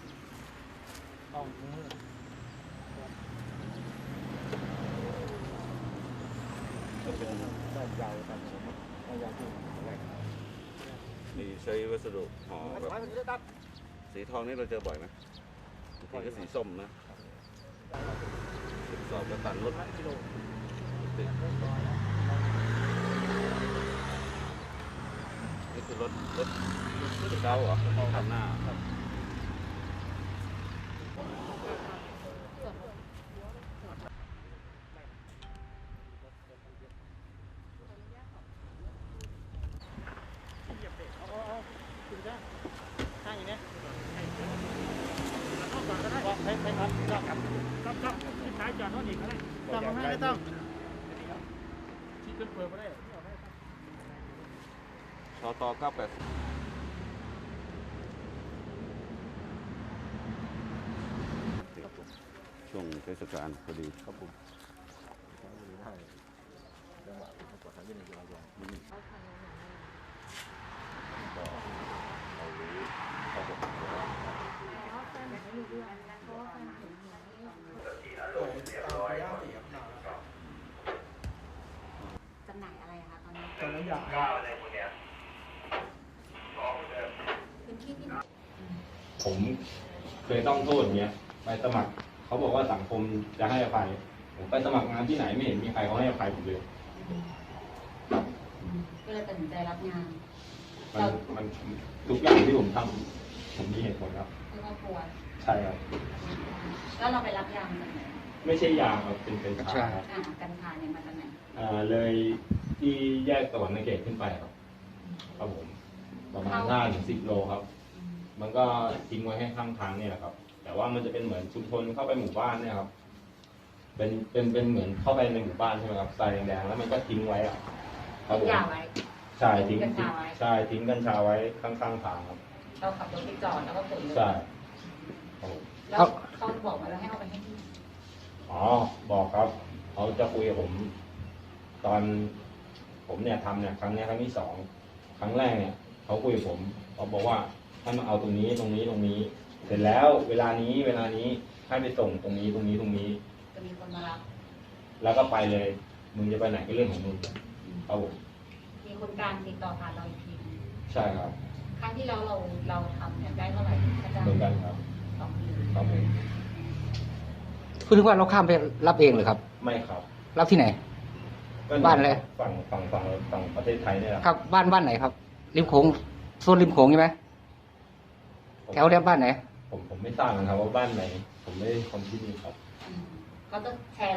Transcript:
เปิดท้ายเลยเอามือก็เป็นได้ยาวตามผมได้ยาวที่แรกนี่ใช้วัสดุห่อแบบสีทองนี่เราเจอบ่อยไหมบางทีก็สีส้มนะสิบสอบแล้วตันรถกิโลติดนี่คือรถรถรถเก้าเหรอคันหน้าเอาเอาเอาคุณจ้าข้างอย่างนี้บอก ให้ให้ครับครับครับครับครับที่ท้ายจอดรถอีกก็ได้ต้องไม่ต้องที่ขึ้นเปิดไม่ได้ชอตอเก้าแปดช่วงเทศกาลพอดีครับผมได้จังหวะผมกดทันยังหวะนี่ก็เรารู้เขาบอกว่า จำหน่ายอะไรคะตอนนี้ ต อนนั้นอยากพื้นที่ที่ผมเคยต้องโทษเนี้ยไปสมัครเขาบอกว่าสังคมจะให้อภัยผมไปสมัครงานที่ไหนไม่เห็นมีใครเขาให้อภัยผมเลยครับก็เลยตัดสินใจรับงานมันมันทุกอย่างที่ผมทำผมมีเหตุผลครับเพื่อครอบครัวใช่ครับ แล้วเราไปรับยางมาจากไหนไม่ใช่ยาครับเป็นเป็นชาครับอ่ากัญชาเนี่ยมาจากไหนอ่าเลย ที่แยกตะวันนาเกตขึ้นไปครับ ครับผม ประมาณห้าถึงสิบโลครับ มันก็ทิ้งไว้ให้ข้างทางเนี่ยแหละครับ แต่ว่ามันจะเป็นเหมือนชุมชนเข้าไปหมู่บ้านเนี่ยครับ เป็นเป็นเป็นเหมือนเข้าไปในหมู่บ้านใช่ไหมครับทรายแดงๆแล้วมันก็ทิ้งไว้อะครับผมยาไว้ ใช่ทิ้งกัญชาไว้ ใช่ทิ้งกัญชาไว้ข้างๆทางครับเราขับรถไปจอดแล้วก็ขนเลยใช่ครับผมแล้วเขาบอกว่าเราให้เอาไปให้ที่อ๋อบอกครับเขาจะคุยกับผม ตอน ผมเนี่ยทำเนี่ยครั้งเนี้ยครั้งที่สองครั้งแรกเนี่ยเขาคุยกับผมเขาบอกว่าให้มาเอาตรงนี้ตรงนี้ตรงนี้ เสร็จแล้วเวลานี้เวลานี้ให้ไปส่งตรงนี้ตรงนี้ตรงนี้ จะมีคนมารับ แล้วก็ไปเลยมึงจะไปไหนก็เรื่องของมึงครับผมมีคนกลางติดต่อผ่านเราอีกทีใช่ครับ ครั้งที่แล้วเราเราทำเนี่ยได้เท่าไหร่ค่าจ้างเหมือนกันครับสองปีครับผมพูดถึงว่าเราข้ามไปรับเองเหรือครับ ไม่ครับ รับที่ไหนก็ บ้านอะไร ฝั่งฝั่งฝั่งฝั่งประเทศไทยเนี่ยแหละครับบ้านบ้านไหนครับ ริมโขงโซนริมโขงใช่ไหมผมแถวเรียบบ้านไหน ผมผมไม่ทราบนะครับว่าบ้านไหน ผมไม่ได้คนที่นี่ครับอืมเขาจะแชร์